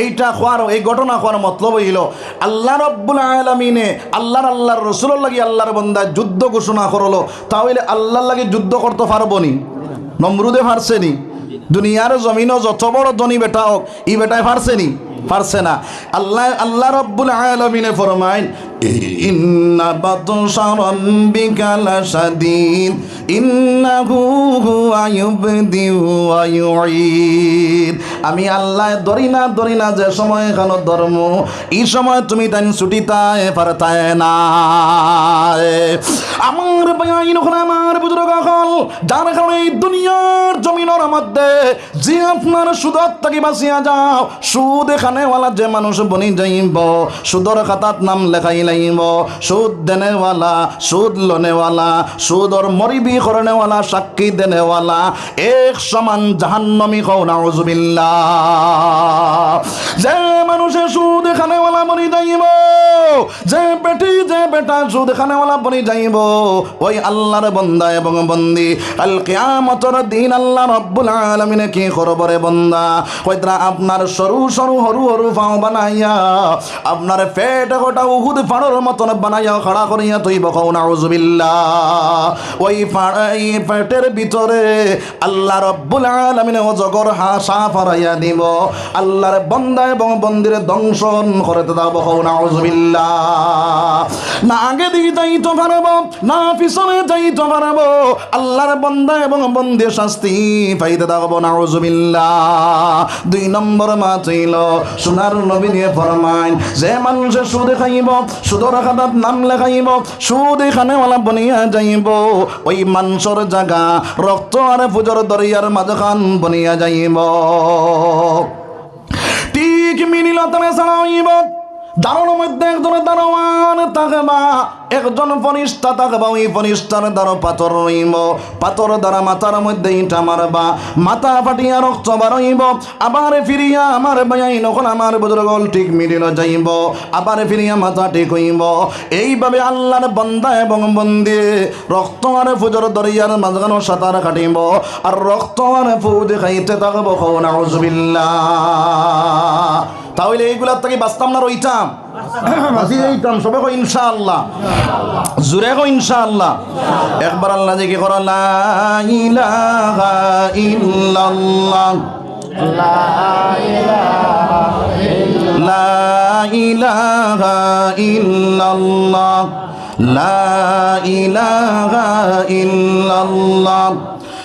এইটা খোয়ার, এই ঘটনা খোয়ার মতলব হইল, আল্লাহ রব্বুল আলমিনে আল্লাহর আল্লাহর রসুলোর লাগি আল্লাহর বন্দা যুদ্ধ ঘোষণা করল, তাহলে আল্লাহর লাগি যুদ্ধ করতে পারব নি? নমরুদে পারছে নি? দুনিয়ার জমিনও যত বড় ধনী বেটা হোক, ই বেটায় পারছে নি? পারছে না। আল্লাহ আল্লাহ রব্বুল আলমিনে ফরমাইন আমি আল্লাহ ধরি না ধরি না, যে সময় এখানে ধর্ম, এই সময় তুমি তাই ছুটিতায় পারতায় না। আমার সাক্ষী দেনেওয়ালা, এক সমান জাহান্নমি নাউজুবিল্লাহ। যে মানুষে সুদ এখানেওয়ালা বনি যাইব, যে বেটি যে বেটা সুদ এখানেওয়ালা বনি যাইব ওই আল্লাহর বন্দা এবং বন্দি। কাল কিয়ামতর দিন আল্লাহ রব্বুল আলামিনে কি করবরে বন্দা? কইতরা আপনার সরু সরু হরু হরু পাও বানাইয়া, আপনার পেট গোটা উহুদ ফাড়র মতন বানাইয়া খাড়া করিয়া তুই বকাও নাউজুবিল্লাহ। ওই ফাড়- এই পেটের ভিতরে আল্লাহ রব্বুল আলামিনে ও জগর হাসা ফারাইয়া দিব। আল্লাহর বন্দা এবং বন্দিরে দংশন করে তো দাও বকাও নাউজুবিল্লাহ। না আগে দিকে যাইতে পারব, না পিছনে যাইতে পারব আল্লাহর বন্দা এবং বন্দি শাস্তি। পাইতে থাকব নাউজুবিল্লাহ দুই নম্বর মা চাইল সোনার নবী দিয়ে ফরমাইন, যে মানুষের সুদে খাইব, সুদর খাতাত নাম লেখাইব, সুদ এখানে ওলা বনিয়া যাইব, ওই মাংসর জায়গা রক্ত আর পুজোর দরিয়ার মাঝখান বনিয়া যাইব। ঠিক মিনিল তারা ছাড়াইব দারোর মধ্যে একজন দারোয়ান থাকবা। একজন ফনিষ্ঠা থাকবা ওই ফনিষ্ঠার দ্বারা পাথর রইব। পাথর দ্বারা মাথার মধ্যে ইটা মারবা। মাথা ফাটিয়া রক্ত বারইব আবার ফিরিয়া আমার বাই নখন আমার বুজুর্গল ঠিক মিলিল যাইব। আবার ফিরিয়া মাথা ঠিক হইব। এইভাবে আল্লাহর বন্দা এবং বন্দি রক্ত আর ফুজর দরিয়ার মাঝখানো সাঁতার কাটিব। আর রক্ত আর ফুজ খাইতে থাকব খোনা তাহলে এইগুলার থেকে বাঁচতাম না রইতাম বাঁচি যাইতাম সবে কো ইনশাআল্লাহ। জুড়ে কো ইনশাআল্লাহ। একবার আল্লাহ কি করো, লা ইলাহা ইল্লাল্লাহ। লা ইলাহা ইল্লাল্লাহ। লা ইলাহা ইল্লাল্লাহ।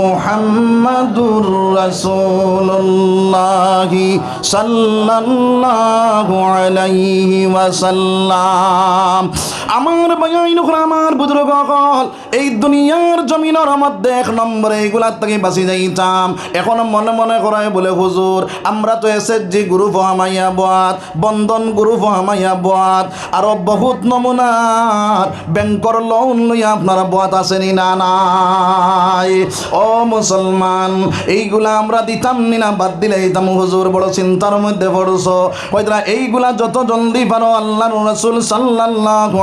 মুহাম্মাদুর রাসূলুল্লাহ সাল্লাল্লাহু আলাইহি ওয়াসাল্লাম। আমার বায়াইন আমার বুজুর্গ এই দুনিয়ার জমিনের মধ্যে এক নম্বরে এইগুলার থেকে বাঁচি যাইতাম। এখন মনে মনে করায় বলে, হুজুর, আমরা তো এসে যে গুরু ফহামাইয়া বাদ বন্ধন গুরু ফহামাইয়া বাদ আরও বহুত নমুনার ব্যাংকর লোন লইয়া আপনারা বাদ আসেনি না নাই? ও মুসলমান, এইগুলা আমরা দিতাম নি না, বাদ দিলে দিতাম। হুজুর, বড় চিন্তার মধ্যে পড়ছ। কইতরা এইগুলা যত জলদি পারো আল্লাহ রসুল সাল্লাল্লাহু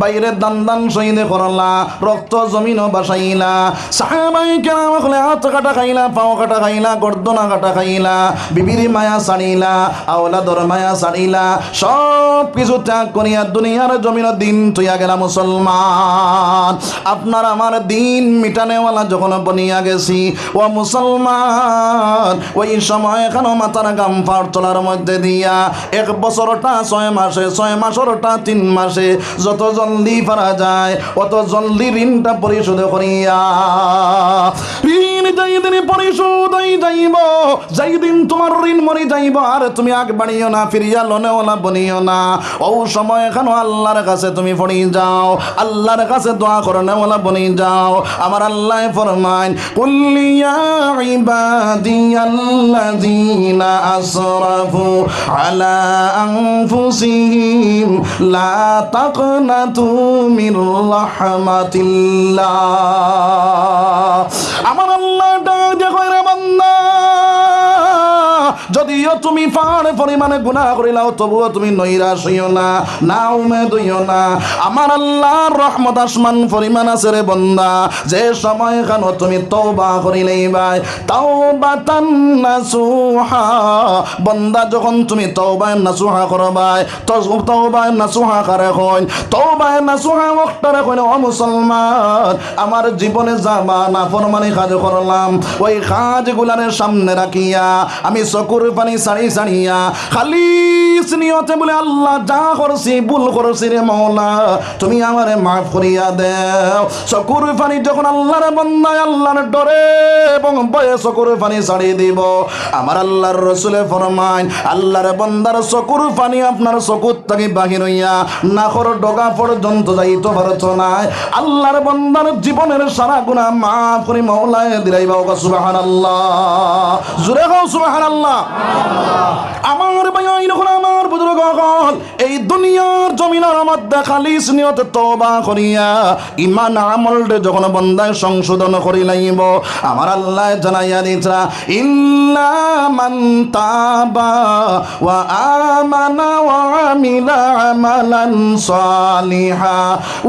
বাইরে দান দান শহীদে করলা, রক্ত জমিনও বাসাইলা। সাহাবাই কেরাম হলে হাত কাটা খাইলা, পাও কাটা খাইলা, গর্দনা কাটা খাইলা, বিবির মায়া ছাড়িলা, আওলাদর মায়া ছাড়িলা, সব কিছু ত্যাগ করিয়া দুনিয়ার জমিন দিন তুইয়া গেলা মুসলমান। আপনার আমার দিন মিটানেওয়ালা যখন বনিয়া গেছি, ও মুসলমান, ওই সময় এখানে মাথার গাম চলার মধ্যে দিয়া এক বছরটা, ছয় মাসে, ছয় মাসরটা, তিন মাসে যত জলদি পারা যায়, অত জলদি ঋণটা পরিশোধ করিয়া ঋণ পরিশোধ যাইব, যাই তোমার ঋণ মরি যাইব, আর তুমি আগ বাড়িও না, ফিরিয়া লনেওয়ালা বনিও না। ও সময় এখানে আল্লাহর কাছে তুমি পড়ি যাও, আল্লাহর কাছে দোয়া করনেওয়ালা বনি যাও। আমার আল্লাহ ফরমাইন কুল্লিয়া ইবাদিয়াল্লাযীনা আসরাফু আলা আনফুসিহিম, লা তাকনাতু মির রাহমাতিল্লাহ। আমার আল্লাহ যদিও তুমি পার পরিমাণে গুনাহ করিলাও তবুও তুমি নৈরাশ হইও না না উমেদ হইও না। আমার আল্লাহর রহমত আসমান পরিমাণ আছে রে বন্দা, যে সময় খানো তুমি তওবা করিলেই ভাই তাওবাতান নাসুহা। বন্দা, যখন তুমি তওবায় নাসুহা করবাই তওবায় নাসুহা করে কইন? তওবায় নাসুহা ওয়াক্তরে কইন, ও মুসলমান, আমার জীবনে যাবা না ফরমানি কাজ করলাম, ওই কাজগুলারে সামনে রাখিয়া আমি চকুর পানি সারি সারিয়া খালি নিয়তে বলে আল্লাহ, যা করছি, ভুল করছি রে মৌলা তুমি আমারে মাফ করিয়া দেও। চকুর পানি যখন আল্লাহর বন্দায়, আল্লাহর ডরে এবং বয়ে চকুর পানি ছাড়িয়ে দিব। আমার আল্লাহর রসুলে ফরমাইন, আল্লাহর বন্দার চকুর পানি আপনার চকুর থেকে বাহির হইয়া নাকর ডগা পর্যন্ত যাইতে পারত নাই আল্লাহর বন্দার জীবনের সারা গুণা মাফ করি মৌলায় দিলাই বাবা সুবাহান আল্লাহ জুড়ে গাও সুবাহান আল্লাহ আমার ভাই যখন আমার বুজুর্গ হল এই দুনিয়ার জমিনের মধ্যে খালিস নিয়তে তবা করিয়া ইমান আমল যখন বন্দায় সংশোধন করি লাইব আমার আল্লাহ জানাইয়া দিছা ইল্লা মান তাবা ওয়া আমানা ওয়া আমিলা আমালান সালিহা,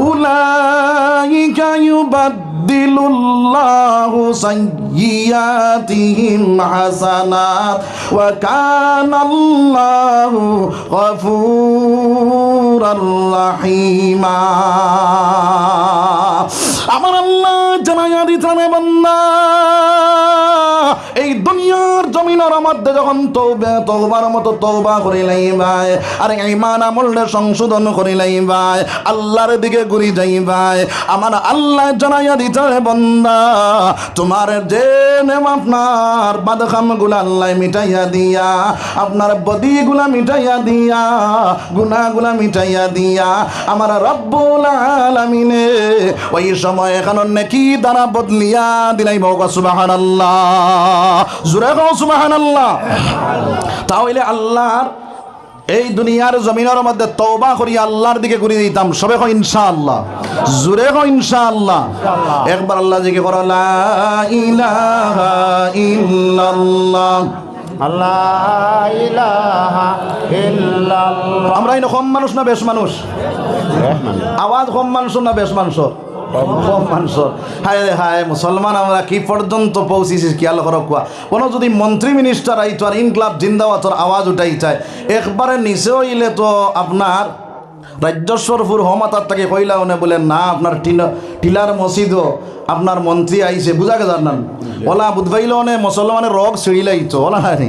উলাইকা ইউবাদদিলুল্লাহু সাইয়্যাতিহিম হাসানাত, ওয়া কানা আল্লাহু গফুরার রাহিমা। আমার আল্লাহ জানাইয়া দিতানে বান্দা। এই দুনিয়ার জমিনের মধ্যে যখন তৌবে তৌবার মতো তৌবা করিলাই ভাই আর ইমান আমলটা সংশোধন করিলাই ভাই আল্লাহর দিকে ঘুরি যাই ভাই আমার আল্লাহ জানাইয়া দিতে বন্দা, তোমার যে নেম আপনার বাদখামগুলা আল্লাহ মিটাইয়া দিয়া, আপনার বদি গুলা মিটাইয়া দিয়া গুনা গুলা মিটাইয়া দিয়া, আমার রব্বুল আলামিনে ওই সময় এখন নাকি দ্বারা বদলিয়া দিলাই বৌকা সুবাহান আল্লাহ জুড়ে কও সুবাহান আল্লাহ তাহলে আল্লাহর এই দুনিয়ার জমিনের মধ্যে তওবা করি আল্লাহর দিকে ঘুরে দিতাম। সবে কো ইনশাআল্লাহ জুড়ে কো ইনশাআল্লাহ। একবার আল্লাহ জিকে করো লা ইলাহা ইল্লাল্লাহ। আমরা মানুষ না বেশ মানুষ? আওয়াজ কম মানুষ না বেশ মানুষ হায় হায় মুসলমান কি কোনো যদি তো আপনার হমাতার তাকে কইলা ওনে বলে না, আপনার টিলা টিলার মসজিদও আপনার মন্ত্রী আইছে, বুঝা গেছে না ওলা বুধবাইল অনে মুসলমানের রগ সিঁড়িলাইতো ওলা হানি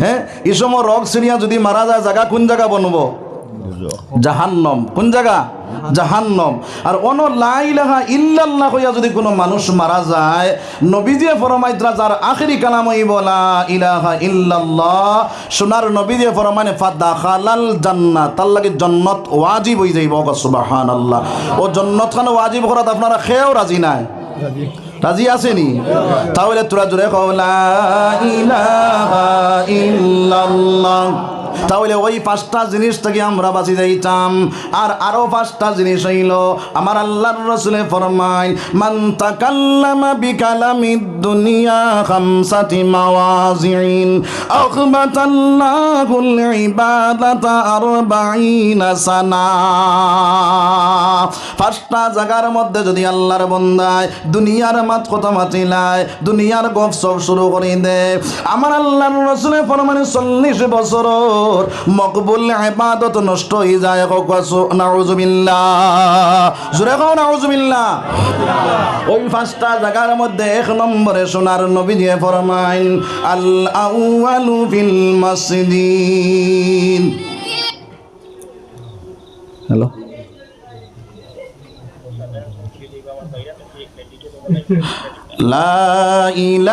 হ্যাঁ? এই রগ সিঁড়িয়া যদি মারা যায় জায়গা কোন জায়গা বনবো? জাহান্নম। কোন জায়গা? জাহান্নম। আর অন লাইলাহা ইল্লাল্লাহ কইয়া যদি কোনো মানুষ মারা যায়, নবীজিয়ে ফরমাইতরা যার আখেরি কালাম হইব, লা ইলাহা ইল্লাল্লাহ। সোনার নবীজিয়ে ফরমানে ফাদাখালাল জান্নাত। তার লাগে জন্নত ওয়াজিব হই যাইব সুবহানাল্লাহ। ও জন্নত খান ওয়াজিব করাত আপনারা খেয়েও রাজি নাই। রাজি আসেনি তাহলে তোরা জোরে কও, লা ইলাহা ইল্লাল্লাহ। তাহলে ওই পাঁচটা জিনিস থেকে আমরা বাঁচি যাইতাম। আর আরও পাঁচটা জিনিস হইল, আমার আল্লাহর রসুলে ফরমাই মান তাকাল্লামা বিকালামি দুনিয়া খামসাতি মাওয়াজিন আখবাতাল্লাহুল ইবাদাতা আরবাঈনা সানা। পাঁচটা জায়গার মধ্যে যদি আল্লাহর বন্দায় দুনিয়ার মাত কথা মাতিলায়, দুনিয়ার গপ সব শুরু করে দে আমার আল্লাহর রসুলে ফরমানে চল্লিশ বছর মকবুল ইবাদত নষ্ট হয়ে যায় নাউজুবিল্লাহ। জুড়ে কও নাউজুবিল্লাহ। ওই পাঁচটা জায়গার মধ্যে এক নম্বরে সোনার নবী দিয়ে ফরমাইন আল আউয়ালু ফিল মসজিদ হ্যালো। লা ইলা